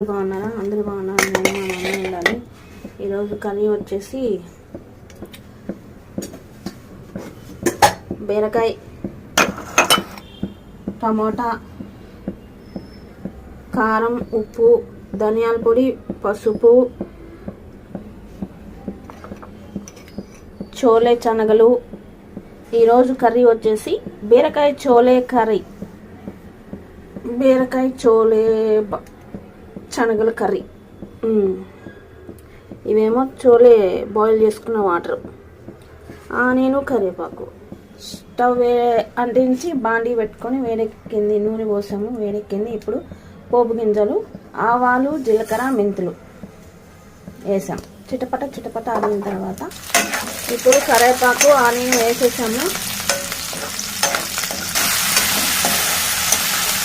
బాగున్నారా? అందరూ బాగున్నారా? నేను మా మమ్మీ ఉండాలి. ఈరోజు కర్రీ వచ్చేసి బీరకాయ టమోటా కారం ఉప్పు ధనియాల పొడి పసుపు చోలే శనగలు. ఈరోజు కర్రీ వచ్చేసి బీరకాయ చోలే కర్రీ. బీరకాయ చోలే బ- శనగల కర్రీ. ఇవేమో చోలే బాయిల్ చేసుకున్న వాటర్ నేను కరివేపాకు. స్టవ్ వే అంటించి బాండీ పెట్టుకొని వేడెక్కింది నూనె పోసాము. వేడెక్కింది ఇప్పుడు పోపు గింజలు ఆవాలు జీలకర్ర మెంతులు వేసాం. చిటపట చిటపట ఆడిన తర్వాత ఇప్పుడు కరివేపాకు ఆనియన్ వేసేసాము.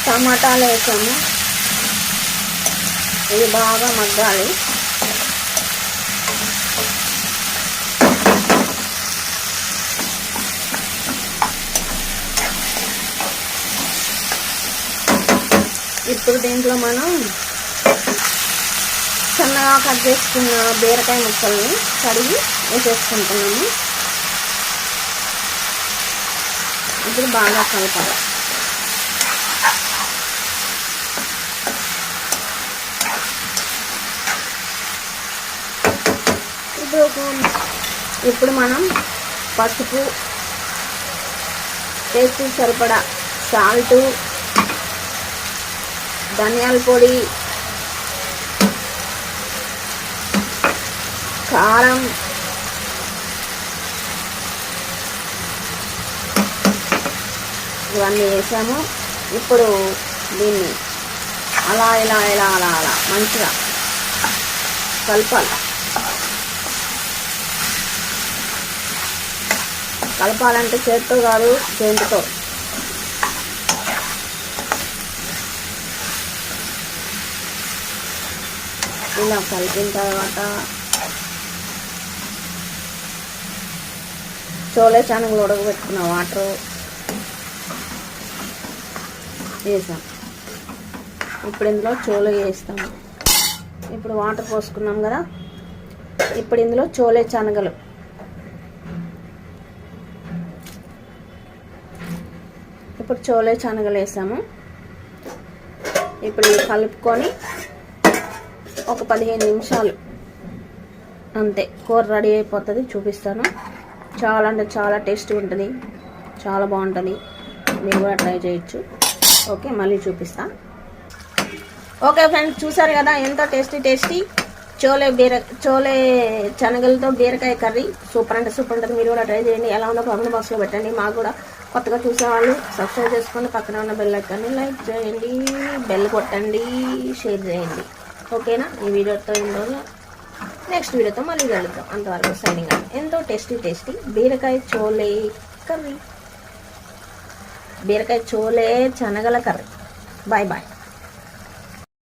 టమాటాలు వేసాము. ఇది బాగా మగ్గాలి. ఇప్పుడు దీంట్లో మనం సన్నగా కట్ చేసుకున్న బీరకాయ ముక్కల్ని కడిగి వేసేసుకుంటున్నాము. ఇప్పుడు బాగా కలపాలి. ఇప్పుడు ఒక- ఇప్పుడు మనం పసుపు టేస్ట్ సరిపడా సాల్ట్ ధనియాల పొడి కారం ఇవన్నీ వేసాము. ఇప్పుడు దీన్ని అలా ఇలా ఇలా అలా అలా మంచిగా కలపాలి. కలపాలంటే చేత్తో కాదు చేతితో. ఇలా కలిపిన తర్వాత చోలే శనగలు ఉడకబెట్టుకున్న వాటర్ వేసాం. ఇప్పుడు ఇందులో చోలే వేస్తాము ఇప్పుడు వాటర్ పోసుకున్నాం కదా? ఇప్పుడు ఇందులో చోలే శనగలు. ఇప్పుడు చోలే శనగలు వేసాము. ఇప్పుడు కలుపుకొని ఒక పదిహేను నిమిషాలు అంతే కూర రెడీ అయిపోతుంది చూపిస్తాను. చాలా అంటే చాలా టేస్టీ ఉంటుంది చాలా బాగుంటుంది. మీరు కూడా ట్రై చేయొచ్చు. ఓకే మళ్ళీ చూపిస్తాను ఓకే ఫ్రెండ్స్ చూసారు కదా ఎంత టేస్టీ టేస్టీ? చోలే బీర చోలే శనగలతో బీరకాయ కర్రీ. సూపర్ అంటే సూపర్ ఉంటుంది. మీరు కూడా ట్రై చేయండి. ఎలా ఉందో కామెంట్ బాక్స్లో పెట్టండి. మాకు కూడా కొత్తగా చూసేవాళ్ళు సబ్స్క్రైబ్ చేసుకొని పక్కన ఉన్న బెల్ ఐకాన్ని లైక్ చేయండి. బెల్ కొట్టండి. షేర్ చేయండి. ఓకేనా? ఈ వీడియోతో ఇందులో నెక్స్ట్ వీడియోతో మళ్ళీ కలుద్దాం. అంతవరకు సైనింగ్ ఎంతో టేస్టీ టేస్టీ బీరకాయ చోలే కర్రీ. బీరకాయ చోలే శనగల కర్రీ. Bye bye